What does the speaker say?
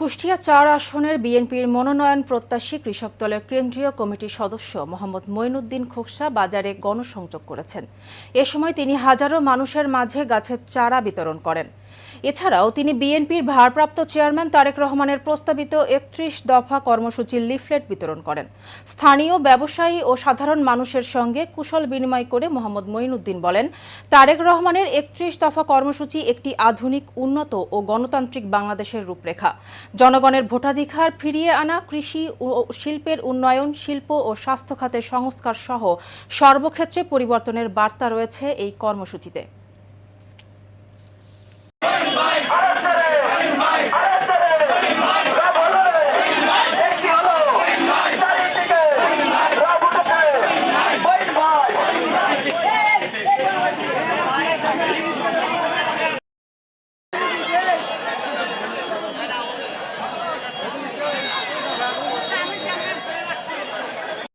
কুষ্টিয়া চার আসনের বিএনপির মনোনয়ন প্রত্যাশী কৃষক দলের কেন্দ্রীয় কমিটির সদস্য মোহাম্মদ মঈনুদ্দিন খোকসা বাজারে গণসংযোগ করেছেন। এ সময় তিনি হাজারো মানুষের মাঝে গাছের চারা বিতরণ করেন। এছাড়াও তিনি বিএনপির ভারপ্রাপ্ত চেয়ারম্যান তারেক রহমানের প্রস্তাবিত একত্রিশ দফা কর্মসূচির লিফলেট বিতরণ করেন। স্থানীয় ব্যবসায়ী ও সাধারণ মানুষের সঙ্গে কুশল বিনিময় করে মোহাম্মদ মঈনুদ্দিন বলেন, তারেক রহমানের একত্রিশ দফা কর্মসূচি একটি আধুনিক, উন্নত ও গণতান্ত্রিক বাংলাদেশের রূপরেখা। জনগণের ভোটাধিকার ফিরিয়ে আনা, কৃষি ও শিল্পের উন্নয়ন, শিল্প ও স্বাস্থ্য খাতের সংস্কার সহ সর্বক্ষেত্রে পরিবর্তনের বার্তা রয়েছে এই কর্মসূচিতে।